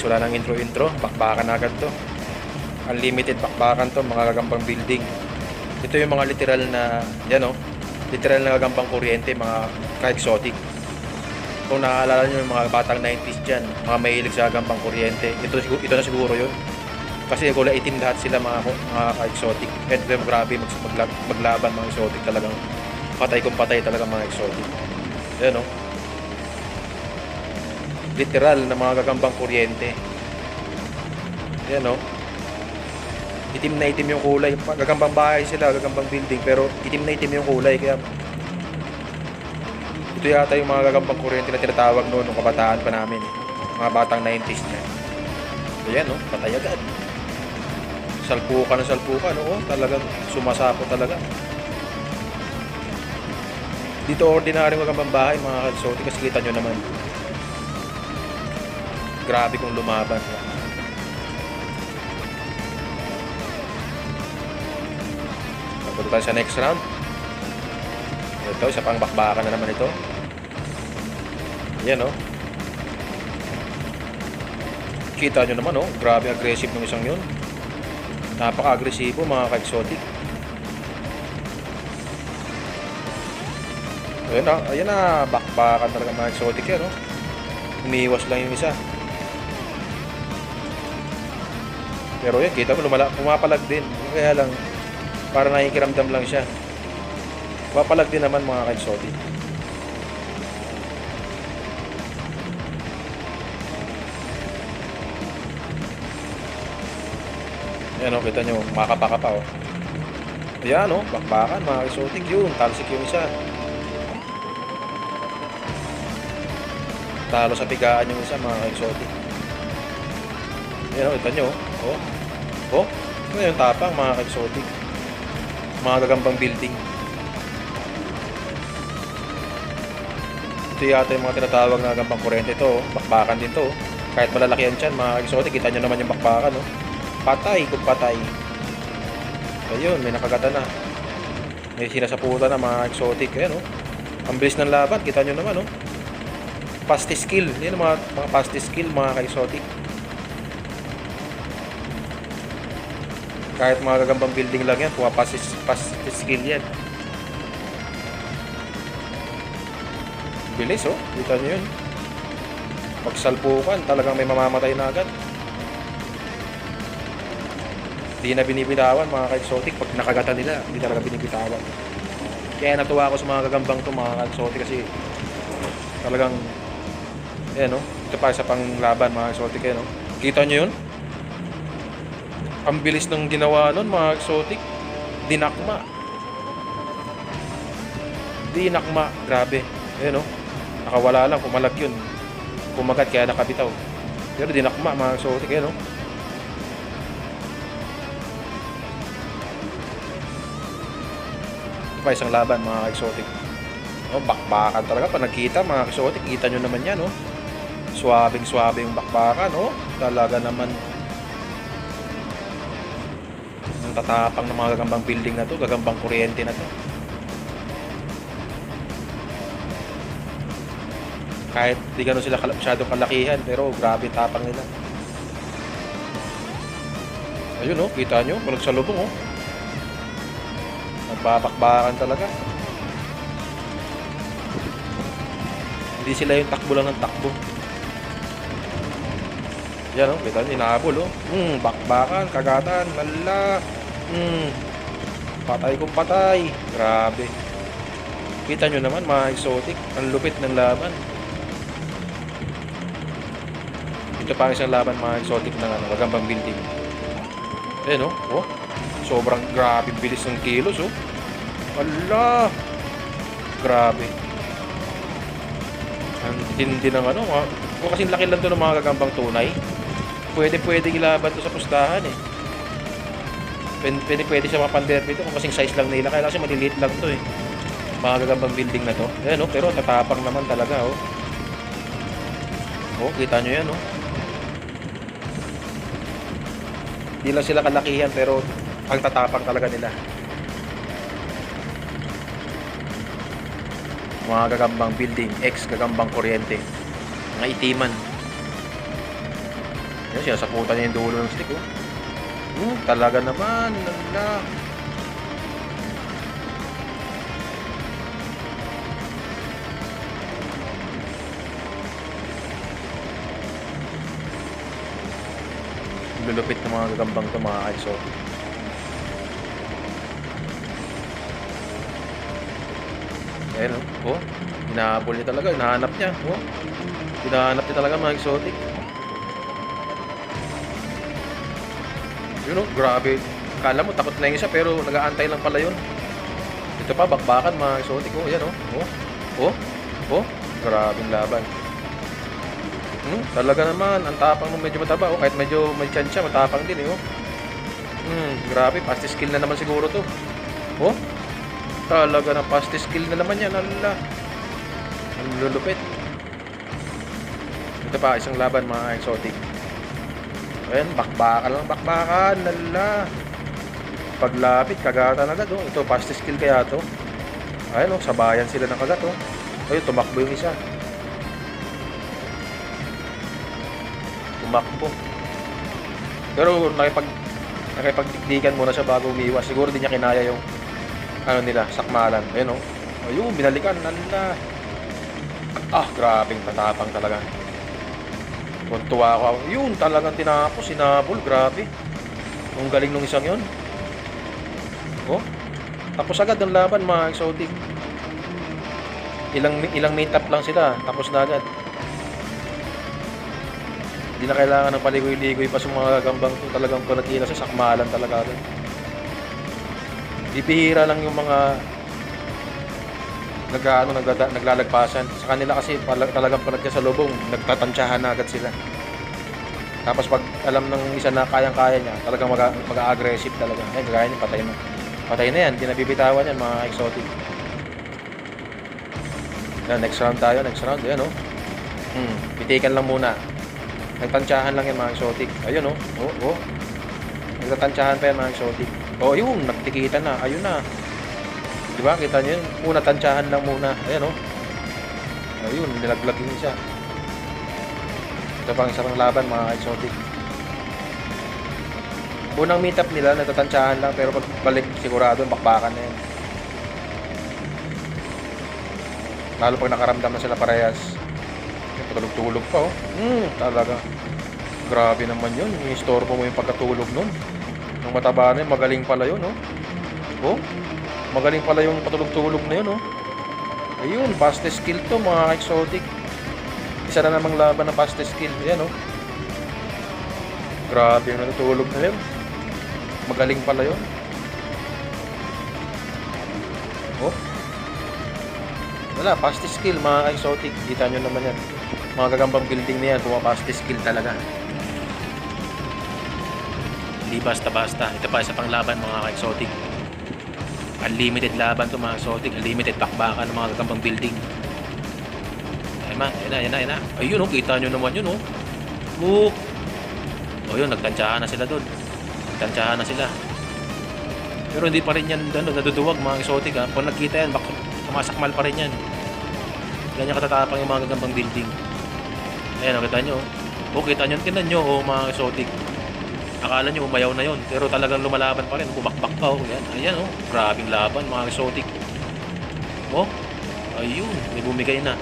guys, wala nang intro-intro. Bakbakan agad to. Unlimited bakbakan to, mga gagambang building. Ito yung mga literal na, yan o, literal na gagambang kuryente, mga ka-exotic. Kung naaalala nyo yung mga batang 90s dyan, mga mahilig sa gagambang kuryente, ito, ito na siguro yun. Kasi kulay itim lahat sila mga, mga ka-exotic. And then, grabe mag, magla- maglaban mga exotic talagang patay kung patay talaga mga exotic. Yan o. Literal na mga gagambang kuryente. Yan o. Itim na itim yung kulay. Gagambang bahay sila, gagambang building. Pero itim na itim yung kulay. Kaya ito yata yung mga gagambang kuryente na tinatawag noon nung kabataan pa namin. Mga batang 90s na. Ayan o, patay agad. Salpukan na salpukan. Oo, talagang sumasapo talaga. Dito ordinary gagambang bahay mga kalsoti kasi kita nyo naman. Grabe kung lumaban. Punta tayo sa next round. Ito, isa pang bakbakan na naman ito. Yan oh. Kita nyo naman oh, grabe aggressive ng isang yun. Napaka-agresibo mga ka-exotic. Ayan na, ayan na, bakbakan talaga mga exotic yan oh. Umiiwas lang yung isa. Pero yan, kita mo, lumala, pumapalag din. Kaya lang, para nakikiramdam lang siya. Pumapalag din naman mga ka-exotic. Ayan o, kita nyo, makapaka pa o. Ayan o, bakbakan, mga exotic yun. Talsik yung isa. Talo sa pigaan yung isa, mga exotic. Ayan o, kita nyo. O. O. Ano yung tapang, mga exotic. Mga gagambang building. Ito yata yung mga tinatawag na gagambang kurente ito. o. Bakbakan din to. o. Kahit malalaki yan dyan, mga exotic, kita nyo naman yung bakbakan. O. Patay kung patay. Ayun, may nakagata na. May sinasaputan na mga exotic. Ayan, oh. Ang bilis ng laban. Kita nyo naman, oh. Pasti skill. Yan mga, mga pasti skill, mga ka-exotic. Kahit mga gagambang building lang yan, pumapasti pasti skill yan. Bilis, oh. Kita nyo yun. Pagsalpukan, talagang may mamamatay na agad. Hindi na binibitawan mga ka-exotic pag nakagata nila, hindi talaga binibitawan. Kaya natuwa ako sa mga gagambang to mga ka-exotic kasi talagang eh no, ito pa sa panglaban mga exotic eh no. Kita nyo yun? Ang bilis ng ginawa nun mga exotic. Dinakma. Dinakma. Grabe. Eh no. Nakawala lang, kumalag yun. Kumagat kaya nakabitaw. Pero dinakma mga exotic eh no. Ito pa isang laban mga exotic. Oh, bakbakan talaga pa nagkita mga exotic. Kita nyo naman yan, oh. Swabing swabe yung bakbakan, oh. Talaga naman. Tatapang ng mga gagambang building na to, gagambang kuryente na to. Kahit di gano'n sila masyadong kalakihan, pero grabe tapang nila. Ayun, oh. Kita nyo, kung nagsalubong, oh. Nagbabakbakan talaga. Hindi sila yung takbo lang ng takbo. Yan oh, kita nyo, inaabol oh. Hmm, bakbakan, kagatan, lala. Hmm, patay kung patay. Grabe. Kita nyo naman, mga exotic. Ang lupit ng laban. Ito pa ang isang laban, mga exotic ng ano, magambang building. Ayan oh, oh. Sobrang grabe bilis ng kilos oh. Ala! Grabe. Ang tindi ng ano, mga, kung kasing laki lang to ng mga gagambang tunay, pwede pwede ilaban to sa pustahan eh. Pwede pwede, siya mapanderby to kung kasing size lang nila, kaya kasi maliliit lang to eh. Mga gagambang building na to. Ayan oh, pero tatapang naman talaga oh. Oh, kita nyo yan oh. Di lang sila kalakihan pero ang tatapang talaga nila. Mga gagambang building, ex gagambang kuryente. Mga itiman. Ayun, sinasaputan niya yung dulo ng stick, oh. Hmm, talaga naman. Lala. Lulupit ng mga gagambang to, mga exotic. Ayan, oh. Hinahabol niya talaga. Hinahanap niya. Oh. Hinahanap niya talaga mga exotic. Yun oh, grabe. Kala mo takot na yung isa pero nag-aantay lang pala yun. Ito pa, bakbakan mga exotic. Oh, ayan oh. Oh, oh, oh. Grabing laban. Hmm, talaga naman. Ang tapang mo medyo mataba. Oh, kahit medyo may chance matapang din eh. Oh. Hmm, grabe. Pasti skill na naman siguro to. Oh, talaga na pasti skill na naman yan. Ala. Ang lulupit. Ito pa, isang laban mga exotic. Ayan, bakbakan lang, bakbakan. Lala. Paglapit, kagatan agad. Oh. Ito, pasti skill kaya to. Ayan, oh, sabayan sila ng kagat. Oh. Ayun, tumakbo yung isa. Tumakbo. Pero nakipag nakipagdikdikan muna siya bago umiwas. Siguro di niya kinaya yung ano nila, sakmalan. Ayun, oh. Ayun, binalikan. Lala. Ah, grabing tatapang talaga. Tuntua ako. Yun, talagang tinapos, sinabol. Grabe. Ang galing nung isang yun. Oh, tapos agad ang laban mga exotic. Ilang ilang meet up lang sila, tapos na agad. Hindi na kailangan ng paligoy-ligoy pa sa mga gambang to. Talagang panagkila sa sakmalan talaga agad. Bibihira lang yung mga nag ano, nagdada, naglalagpasan. Sa kanila kasi pala- talagang panagka sa lubong, nagtatansyahan na agad sila. Tapos pag alam ng isa na kayang-kaya niya, talagang mag- mag-aggressive talaga. Ay, gagaya niya, patay na. Patay na yan, hindi na yan mga exotic. Yan, next round tayo, next round. Ayan, oh. Hmm, pitikan lang muna. Nagtansyahan lang yan mga exotic. Ayun, oh. Oh, oh. Nagtatansyahan pa yan mga exotic. Oh, yun, nagtikitan na. Ayun na. Di ba? Kita niyo yun? Una, tansyahan lang muna. Ayan, oh. Ayun, nilaglag yung isa. Ito pang isang laban, mga exotic. Unang meetup nila, nagtatansyahan lang, pero pagbalik sigurado, bakbakan na yan. Lalo pag nakaramdam na sila parehas. Patulog-tulog pa, oh. Hmm, talaga. Grabe naman yun. Inistorbo mo yung pagkatulog nun. Nung mataba na yun, magaling pala yun, oh. Oh, magaling pala yung patulog-tulog na yun, oh. Ayun, fastest skill to, mga exotic. Isa na namang laban ng fastest skill. Yan, oh. Grabe yung natutulog na yun. Magaling pala yun. Oh. Wala, fastest skill, mga exotic. Kita nyo naman yan. Mga gagambang building na yan, puma fastest skill talaga. Hindi basta-basta. Ito pa isa pang laban, mga exotic. Unlimited laban to mga exotic. Unlimited bakbakan ng mga gagambang building. Ayun na, ayun na, ayun na, ayun na. Ayun, oh, kita nyo naman yun, oh. Oh. O yun, nagtansyahan na sila doon. Nagtansyahan na sila. Pero hindi pa rin yan ano, naduduwag mga exotic ha. Kung nagkita yan, bak sumasakmal pa rin yan. Ganyan katatapang yung mga gagambang building. Ayan, o, kita nyo. O, kita nyo, tinan nyo, o, mga exotic. Akala nyo, umayaw na yon Pero talagang lumalaban pa rin. Bumakbak pa, o. Ayan, ayan, o. Grabing laban, mga exotic. O, ayun, may bumigay na.